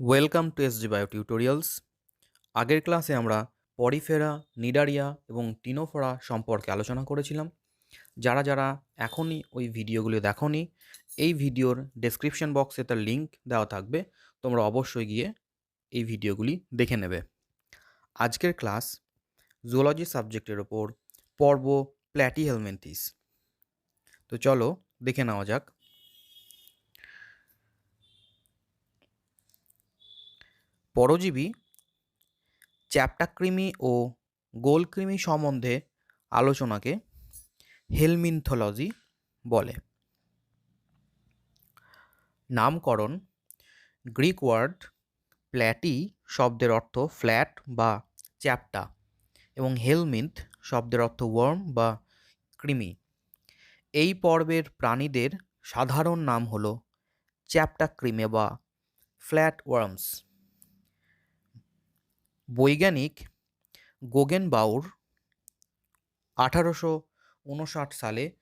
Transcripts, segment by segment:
Welcome to S G bio tutorials আগের ক্লাসে আমরা পরিফেরা নিডারিয়া এবং টিনোফোরা সম্পর্কে আলোচনা করেছিলাম। যারা যারা এখনই ওই ভিডিওগুলো দেখোনি, এই ভিডিওর ডেসক্রিপশন বক্সে তার লিঙ্ক দেওয়া থাকবে। তোমরা অবশ্যই গিয়ে এই ভিডিওগুলি দেখে নেবে। আজকের ক্লাস জুওলজি সাবজেক্টের ওপর পর্ব প্ল্যাটি হেলমেন্থিস তো চলো দেখে নেওয়া যাক। পরজীবী চ্যাপ্টাকৃমি ও গোলকৃমি সম্বন্ধে আলোচনাকে হেলমিনথোলজি বলে। নামকরণ, গ্রিক ওয়ার্ড প্ল্যাটি শব্দের অর্থ ফ্ল্যাট বা চ্যাপ্টা এবং হেলমিন্থ শব্দের অর্থ ওয়ার্ম বা কৃমি এই পর্বের প্রাণীদের সাধারণ নাম হল চ্যাপ্টাক্রিমে বা ফ্ল্যাট ওয়ার্মস। বৈজ্ঞানিক গোগেন বাউর আঠারোশো উনষাট সালে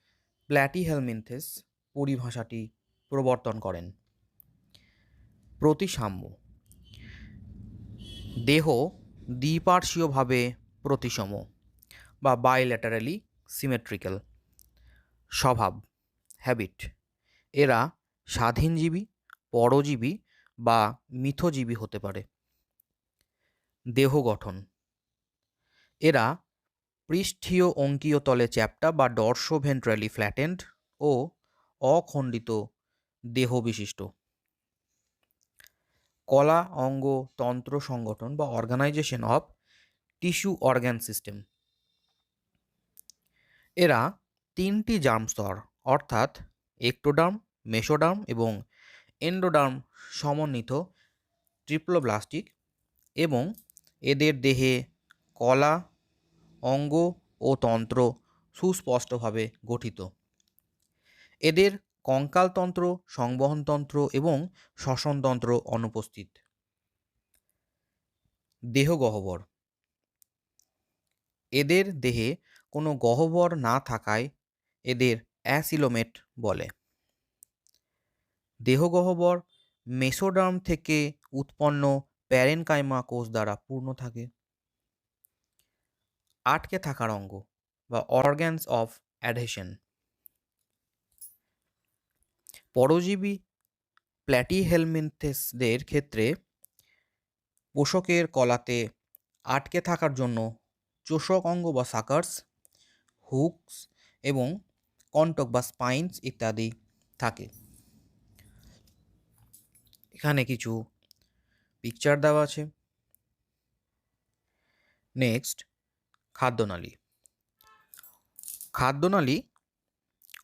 প্ল্যাটিহেলমিনথেস পরিভাষাটি প্রবর্তন করেন। প্রতিসাম্য। দেহ দ্বিপার্শ্বীয়ভাবে প্রতিসম বা বাইল্যাটারালি সিমেট্রিক্যাল স্বভাব। হ্যাবিট এরা স্বাধীনজীবী, পরজীবী বা মিথজীবী হতে পারে। দেহ গঠন। এরা পৃষ্ঠীয় অঙ্কীয় তলে চ্যাপ্টা বা ডর্সো ভেন্ট্রালি ফ্ল্যাটেন্ড ও অখণ্ডিত দেহ বিশিষ্ট কলা, অঙ্গ, তন্ত্র সংগঠন বা organisation of tissue organ system. এরা তিনটি জার্ম স্তর, অর্থাৎ একটোডার্ম মেসোডার্ম এবং এন্ডোডার্ম সমন্বিত ট্রিপ্লোব্লাস্টিক এবং এদের দেহে কলা, অঙ্গ ও তন্ত্র সুস্পষ্টভাবে গঠিত। এদের কঙ্কালতন্ত্র, সংবহনতন্ত্র এবং শ্বসনতন্ত্র অনুপস্থিত। দেহ গহ্বর। এদের দেহে কোনো গহ্বর না থাকায় এদের অ্যাসিলোমেট বলে। দেহ গহ্বর মেসোডার্ম থেকে উৎপন্ন প্যারেনকাইমা কোষ দ্বারা পূর্ণ থাকে। আটকে থাকার অঙ্গ বা অর্গ্যানস অফ অ্যাডহেশন পরজীবী প্ল্যাটিহেলমিনথেসদের ক্ষেত্রে পোষকের কলাতে আটকে থাকার জন্য চোষক অঙ্গ বা সাকার্স হুকস এবং কন্টক বা স্পাইনস ইত্যাদি থাকে। এখানে কিছু পিকচার দেওয়া আছে। নেক্সট খাদ্যনালী। খাদ্যনালী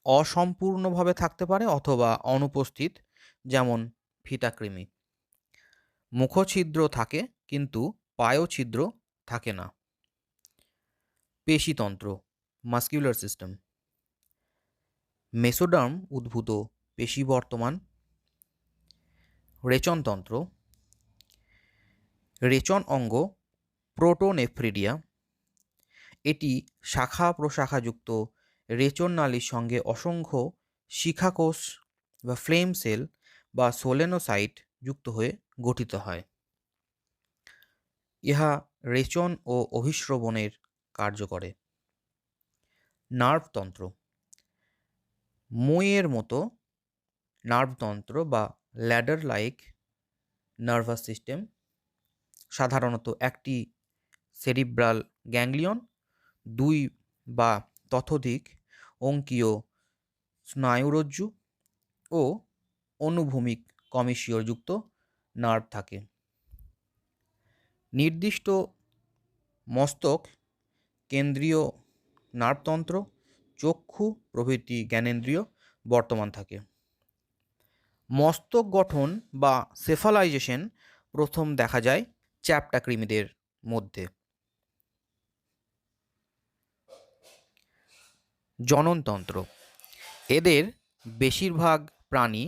অসম্পূর্ণভাবে থাকতে পারে অথবা অনুপস্থিত, যেমন ফিতাকৃমি। মুখছিদ্র থাকে, কিন্তু পায়ছিদ্র থাকে না। পেশিতন্ত্র মাস্কিউলার সিস্টেম মেসোডার্ম উদ্ভূত পেশি বর্তমান। রেচনতন্ত্র রেচন অঙ্গ, প্রোটোনেফ্রিডিয়া। এটি শাখা প্রশাখাযুক্ত রেচন নালীর সঙ্গে অসংখ্য শিখাকোষ বা ফ্লেম সেল বা সোলেনোসাইট যুক্ত হয়ে গঠিত হয়। ইহা রেচন ও অভিশ্রবণের কার্য করে। নার্ভতন্ত্র মুইয়ের মতো নার্ভতন্ত্র বা ল্যাডার লাইক নার্ভাস সিস্টেম সাধারণত একটি সেরিব্রাল গ্যাংলিয়ন, দুই বা ততোধিক অঙ্কীয় স্নায়ুরজ্জু ও অনুভূমিক কমিশিয়রযুক্ত নার্ভ থাকে। নির্দিষ্ট মস্তক, কেন্দ্রীয় নার্ভতন্ত্র, চক্ষু প্রভৃতি জ্ঞানেন্দ্রিয় বর্তমান থাকে। মস্তক গঠন বা সেফালাইজেশন প্রথম দেখা যায় চ্যাপ্টা কৃমিদের মধ্যে। জননতন্ত্র। এদের বেশিরভাগ প্রাণী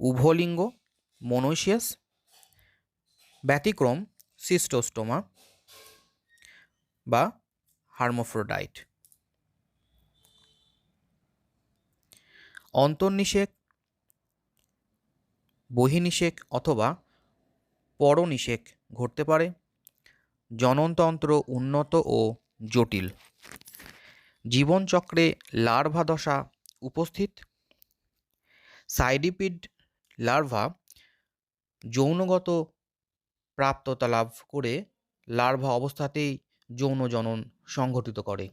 উভলিঙ্গ মনোসিয়াস ব্যতিক্রম, সিস্টোস্টোমা বা হার্মোফ্রোডাইট। অন্তর্নিষেক বহিনিষেক অথবা পরনিষেক ঘটতে পারে। জননতন্ত্র উন্নত ও জটিল। জীবনচক্রে লার্ভা দশা উপস্থিত। সাইডিপিড লার্ভা যৌনগত প্রাপ্ততা লাভ করে লার্ভা অবস্থাতেই যৌন জনন সংঘটিত করে।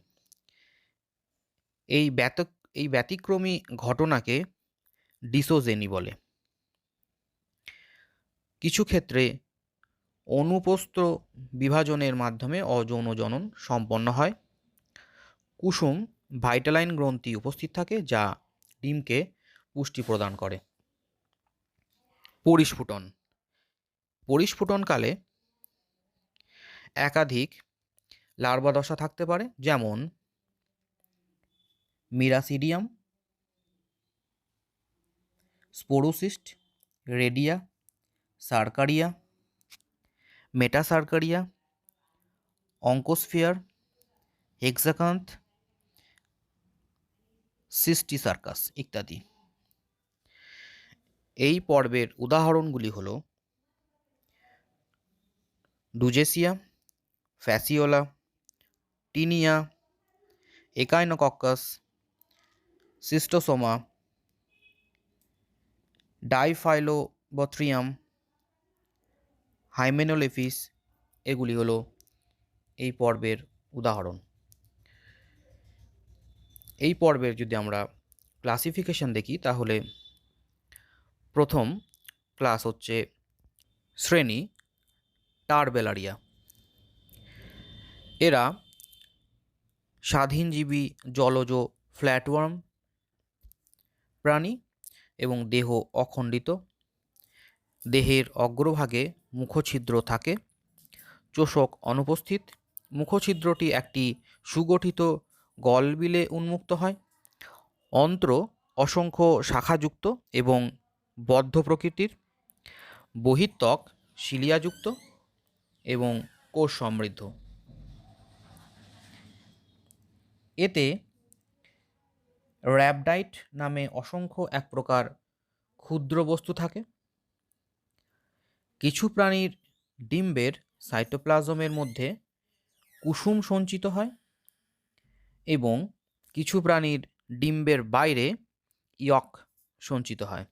এই ব্যত, এই ব্যতিক্রমী ঘটনাকে ডিসোজেনি বলে। কিছু ক্ষেত্রে অনুপস্থ বিভাজনের মাধ্যমে অযৌন জনন সম্পন্ন হয়। কুসুম ভাইটালাইন গ্রন্থি উপস্থিত থাকে, যা ডিমকে পুষ্টি প্রদান করে। পরিস্ফুটন। পরিস্ফুটনকালে একাধিক লার্ভা দশা থাকতে পারে, যেমন মিরাসিডিয়াম, স্পোরোসিস্ট, রেডিয়া সার্কারিয়া, মেটাসার্কারিয়া, অঙ্কোস্ফিয়ার, হেক্সাকান্থ, সিস্টিসার্কাস ইত্যাদি। এই পর্বের উদাহরণগুলি হল ডুজেসিয়া, ফ্যাসিওলা, টিনিয়া, একাইনোকক্কাস, সিস্টোসোমা, ডাইফাইলোবথ্রিয়াম হাইমেনোলেফিস, এগুলি হলো এই পর্বের উদাহরণ। এই পর্বের যদি আমরা ক্লাসিফিকেশন দেখি, তাহলে প্রথম ক্লাস হচ্ছে শ্রেণি টারবেলারিয়া। এরা স্বাধীনজীবী জলজ ফ্ল্যাটওয়ার্ম প্রাণী এবং দেহ অখণ্ডিত। দেহের অগ্রভাগে মুখছিদ্র থাকে। চোষক অনুপস্থিত। মুখছিদ্রটি একটি সুগঠিত গলবিলে উন্মুক্ত হয়। অন্ত্র অসংখ্য শাখাযুক্ত এবং বদ্ধ প্রকৃতির। বহিত্বক শিলিয়াযুক্ত এবং কোষ সমৃদ্ধ। এতে র্যাবডাইট নামে অসংখ্য এক প্রকার ক্ষুদ্র বস্তু থাকে। কিছু প্রাণীর ডিম্বের সাইটোপ্লাজমের মধ্যে কুসুম সঞ্চিত হয় এবং কিছু প্রাণীর ডিম্বের বাইরে ইয়ক সঞ্চিত হয়।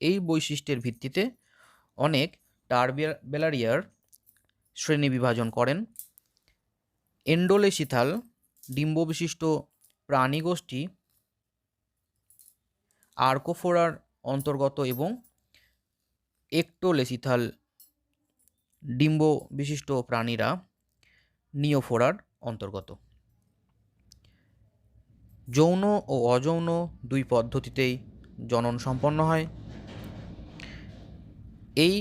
এই বৈশিষ্ট্যের ভিত্তিতে অনেক টারবেলারিয়ার শ্রেণি বিভাজন করেন। এন্ডোলেসিথাল ডিম্ববিশিষ্ট প্রাণীগোষ্ঠী আর্কোফোরার অন্তর্গত এবং একটোলেসিথাল ডিম্ব বিশিষ্ট প্রাণীরা নিওফোরার অন্তর্গত। যৌন ও অযৌন দুই পদ্ধতিতেই জনন সম্পন্ন হয়। এই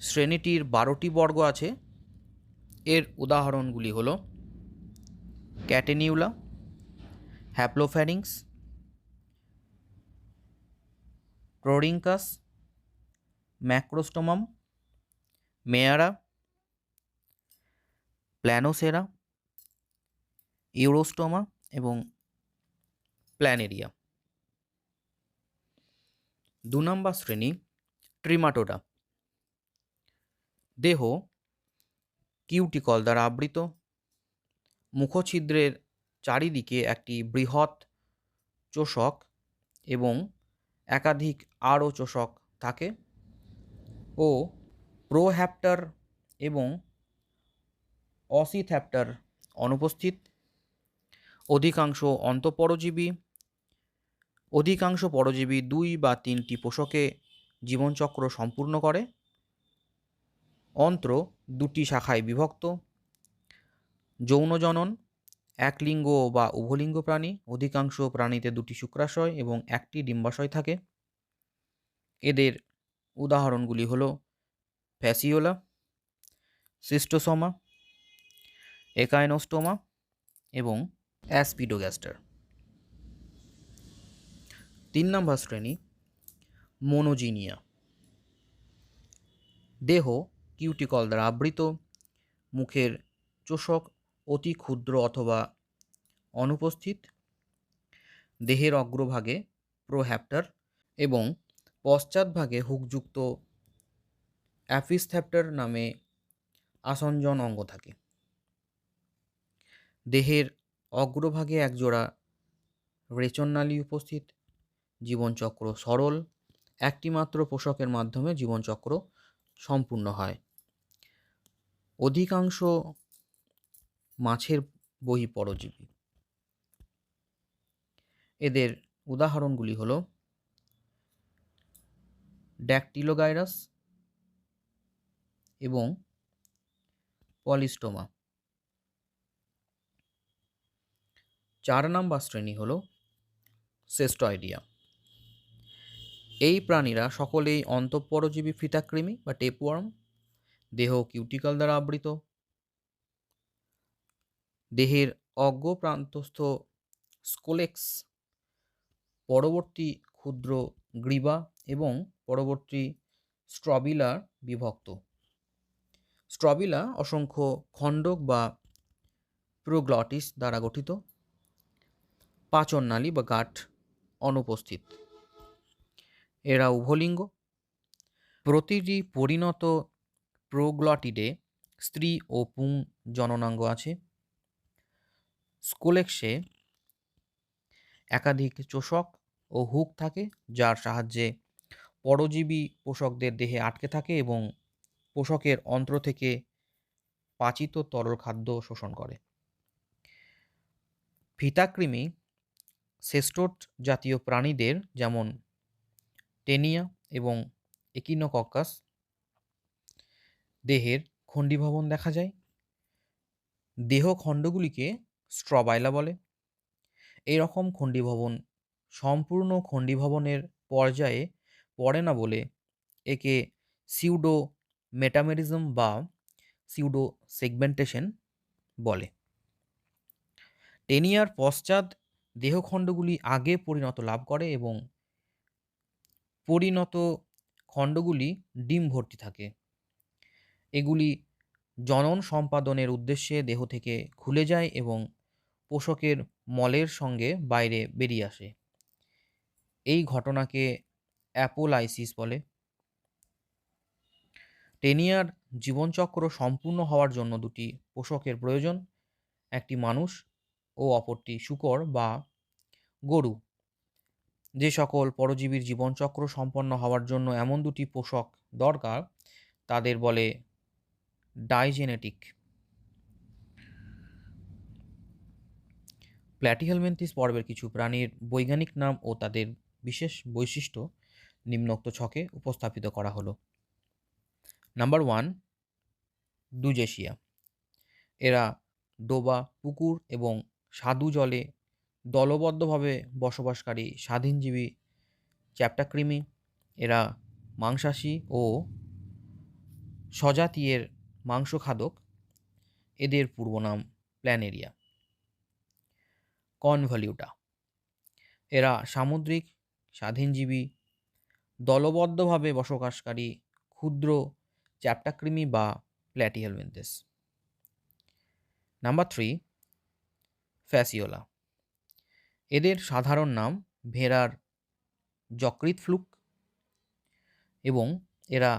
শ্রেণীটির বারোটি বর্গ আছে। এর উদাহরণগুলি হল ক্যাটেনিউলা হ্যাপ্লোফ্যারিংস ট্রোরিঙ্কাস ম্যাক্রোস্টোমাম, মেয়ারা, প্ল্যানোসেরা, ইউরোস্টোমা এবং প্ল্যানেরিয়া। দু নম্বর শ্রেণি, ট্রিমাটোডা। দেহ, কিউটিকল দ্বারা আবৃত। মুখছিদ্রের চারিদিকে একটি বৃহৎ চোষক এবং একাধিক আরও চোষক থাকে। ও প্রোহ্যাপ্টার এবং অসিথ্যাপ্টার অনুপস্থিত। অধিকাংশ অন্তঃপরজীবী, অধিকাংশ পরজীবী দুই বা তিনটি পোষকে জীবনচক্র সম্পূর্ণ করে। অন্ত্র দুটি শাখায় বিভক্ত। যৌনজনন এক লিঙ্গ বা উভলিঙ্গ প্রাণী, অধিকাংশ প্রাণীতে দুটি শুক্রাশয় এবং একটি ডিম্বাশয় থাকে। এদের উদাহরণগুলি হল ফ্যাসিওলা, সিস্টোসোমা, একাইনোস্টোমা এবং অ্যাসপিডোগ্যাস্টার। তিন নম্বর শ্রেণি, মোনোজিনিয়া। দেহ কিউটিকল দ্বারা আবৃত, মুখের চোষক অতি ক্ষুদ্র অথবা অনুপস্থিত, দেহের অগ্রভাগে প্রোহ্যাপ্টার এবং পশ্চাৎভাগে হুকযুক্ত অ্যাপিসথ্যাপ্টার নামে আসঞ্জন অঙ্গ থাকে। দেহের অগ্রভাগে একজোড়া রেচননালী উপস্থিত। জীবনচক্র সরল। একটিমাত্র পোষকের মাধ্যমে জীবনচক্র সম্পূর্ণ হয়। অধিকাংশ মাছের বহি পরজীবী এদের উদাহরণগুলি হল ড্যাকটিলোগাইরাস এবং পলিস্টোমা চার নাম্বার শ্রেণি হল সেস্টয়েডিয়া এই প্রাণীরা সকলেই অন্তঃপরজীবী ফিতাকৃমি বা টেপওয়ার্ম দেহ কিউটিকাল দ্বারা আবৃত। দেহের অজ্ঞ প্রান্তস্থ স্কোলেক্স পরবর্তী ক্ষুদ্র গ্রীবা এবং পরবর্তী স্ট্রবিলা বিভক্ত। স্ট্রবিলা অসংখ্য খণ্ডক বা প্রোগ্লটিস দ্বারা গঠিত। পাচননালী বা গাঠ অনুপস্থিত। এরা উভলিঙ্গ। প্রতিটি পরিণত প্রোগ্লটিডে স্ত্রী ও পুং জননাঙ্গ আছে। স্কোলেক্সে একাধিক চোষক ও হুক থাকে, যার সাহায্যে পরজীবী পোষকদের দেহে আটকে থাকে এবং পোষকের অন্ত্র থেকে পাচিত তরল খাদ্য শোষণ করে। ফিতাকৃমি সেস্টোট জাতীয় প্রাণীদের যেমন টেনিয়া এবং একিনোকক্কাস দেহের খণ্ডীভবন দেখা যায়। দেহ খণ্ডগুলিকে স্ট্রবাইলা বলে। এই রকম খণ্ডীভবন সম্পূর্ণ খণ্ডীভবনের পর্যায়ে পড়ে না বলে একে সিউডো মেটামেরিজম বা সিউডো সেগমেন্টেশন বলে। টেনিয়ার পশ্চাৎ দেহখণ্ডগুলি আগে পরিণত লাভ করে এবং পরিণত খণ্ডগুলি ডিম ভর্তি থাকে। এগুলি জনন সম্পাদনের উদ্দেশ্যে দেহ থেকে খুলে যায় এবং পোষকের মলের সঙ্গে বাইরে বেরিয়ে আসে। এই ঘটনাকে অ্যাপোলাইসিস বলে। টেনিয়ার জীবনচক্র সম্পূর্ণ হওয়ার জন্য দুটি পোষকের প্রয়োজন, একটি মানুষ ও অপরটি শুকর বা গরু। যে সকল পরজীবীর জীবনচক্র সম্পন্ন হওয়ার জন্য এমন দুটি পোষক দরকার, তাদের বলে ডাইজেনেটিক। প্ল্যাটিহেলমেন্থিস পর্বের কিছু প্রাণীর বৈজ্ঞানিক নাম ও তাদের বিশেষ বৈশিষ্ট্য নিম্নোক্ত ছকে উপস্থাপিত করা হলো। নাম্বার ওয়ান ডুজেশিয়া এরা ডোবা, পুকুর এবং স্বাদু জলে দলবদ্ধভাবে বসবাসকারী স্বাধীনজীবী চ্যাপ্টাকৃমি। এরা মাংসাশী ও স্বজাতীয়ের মাংস খাদক এদের পূর্ব নাম প্ল্যানেরিয়া। কনভলিউটা। এরা সামুদ্রিক স্বাধীনজীবী, দলবদ্ধভাবে বসবাসকারী, ক্ষুদ্র, চ্যাপ্টাকৃমি বা প্ল্যাটিহেলমেন্থেস নাম্বার থ্রি, ফ্যাসিওলা। এদের সাধারণ নাম ভেড়ার যকৃৎ ফ্লুক এবং এরা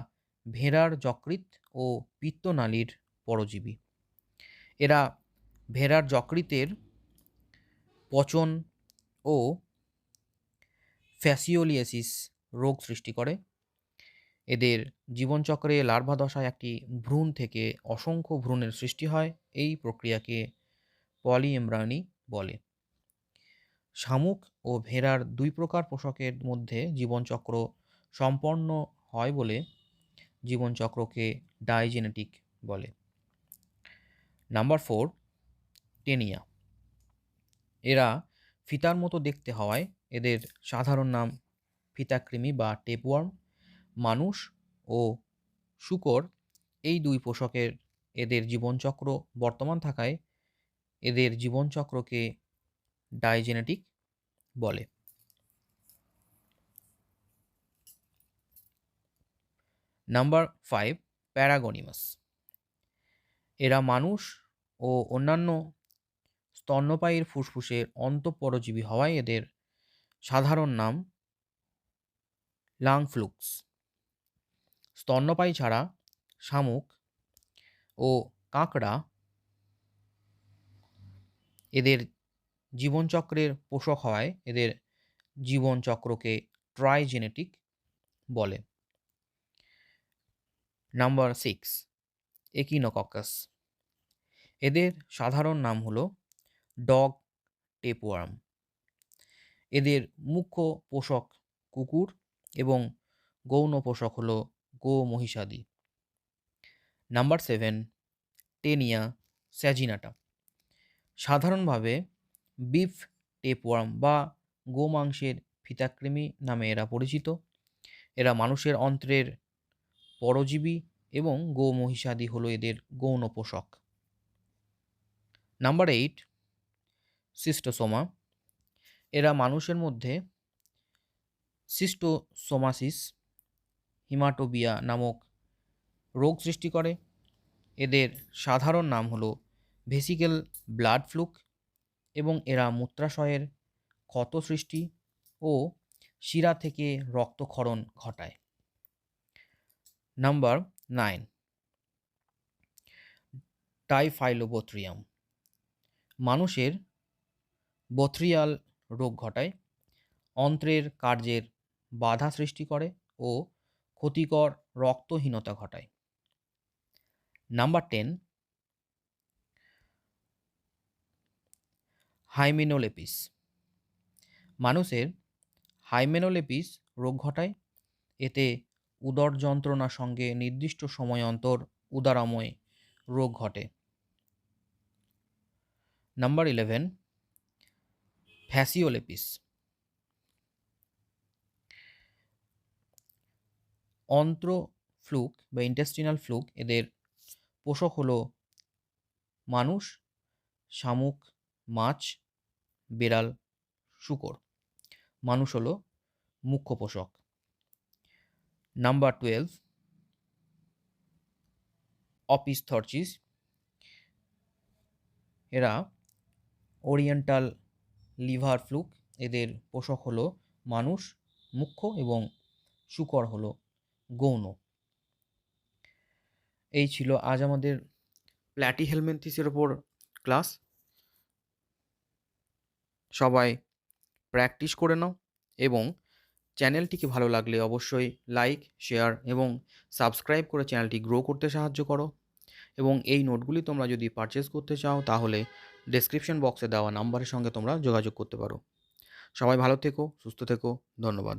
ভেড়ার যকৃৎ ও পিত্তনালীর পরজীবী। এরা ভেড়ার যকৃতের পচন ও ফ্যাসিওলিয়াসিস রোগ সৃষ্টি করে। এদের জীবনচক্রে লার্ভা দশায় একটি ভ্রূণ থেকে অসংখ্য ভ্রূণের সৃষ্টি হয়। এই প্রক্রিয়াকে পলিএমব্রানি বলে। শামুক ও ভেড়ার দুই প্রকার পোষকের মধ্যে জীবনচক্র সম্পন্ন হয় বলে জীবনচক্রকে ডাইজেনেটিক বলে। Number four, Taenia. এরা ফিতার মতো দেখতে হওয়ায় এদের সাধারণ নাম ফিতাকৃমি বা টেপওয়ার্ম, মানুষ ও শুকর। এই দুই পোষকের এদের জীবনচক্র বর্তমান থাকায় এদের জীবনচক্রকে ডাইজেনেটিক বলে। Number five, Paragonimus. এরা মানুষ ও অন্যান্য স্তন্যপায়ীর ফুসফুসের অন্তঃপরজীবী হওয়ায় এদের সাধারণ নাম লাংফ্লুক্স। স্তন্যপায়ী ছাড়া শামুক ও কাঁকড়া এদের জীবনচক্রের পোষক হওয়ায় এদের জীবনচক্রকে ট্রাইজেনেটিক বলে। Number six, Echinococcus. এদের সাধারণ নাম হলো ডগ টেপওয়ার্ম। এদের মুখ্য পোষক কুকুর এবং গৌণ পোষক হলো গো মহিষাদি। Number seven, Taenia saginata. সাধারণভাবে বিফ টেপওয়ার্ম বা গোমাংসের ফিতাকৃমি নামে এরা পরিচিত। এরা মানুষের অন্ত্রের পরজীবী এবং গো মহিষাদি হলো এদের গৌণ পোষক। Number eight, Schistosoma. এরা মানুষের মধ্যে সিস্টোসোমাসিস, হিমাটোবিয়া নামক রোগ সৃষ্টি করে। এদের সাধারণ নাম হলো ভেসিকেল ব্লাড ফ্লুক এবং এরা মূত্রাশয়ের ক্ষত সৃষ্টি ও শিরা থেকে রক্তক্ষরণ ঘটায়। Number nine, Diphyllobothrium. মানুষের বথ্রিয়াল রোগ ঘটায়। অন্ত্রের কার্যের বাধা সৃষ্টি করে ও ক্ষতিকর রক্তহীনতা ঘটায়। Number ten, Hymenolepis. মানুষের হাইমেনোলেপিস রোগ ঘটায়। এতে উদর যন্ত্রণার সঙ্গে নির্দিষ্ট সময় অন্তর উদারাময় রোগ ঘটে। নাম্বার ইলেভেন ফ্যাসিওলেপিস অন্ত্র ফ্লুক বা ইন্টেস্টিনাল ফ্লুক এদের পোষক হলো মানুষ, শামুক, মাছ, বেড়াল, শুকর। মানুষ হলো মুখ্য পোষক। নাম্বার টুয়েলভ অপিস্থর্চিস এরা ওরিয়েন্টাল লিভার ফ্লুক, এদের পোষক হলো মানুষ, মুখ্য এবং শুকর হলো গৌণ। এই ছিল আজ আমাদের প্ল্যাটি হেলমেন্থিসের ওপর ক্লাস। সবাই প্র্যাকটিস করে নাও এবং চ্যানেলটিকে ভালো লাগলে অবশ্যই লাইক, শেয়ার এবং সাবস্ক্রাইব করে চ্যানেলটি গ্রো করতে সাহায্য করো। এবং এই নোটগুলি তোমরা যদি পারচেস করতে চাও তাহলে ডেসক্রিপশন বক্সে দেওয়া নাম্বারের সঙ্গে তোমরা যোগাযোগ করতে পারো। সবাই ভালো থেকো, সুস্থ থেকো, ধন্যবাদ।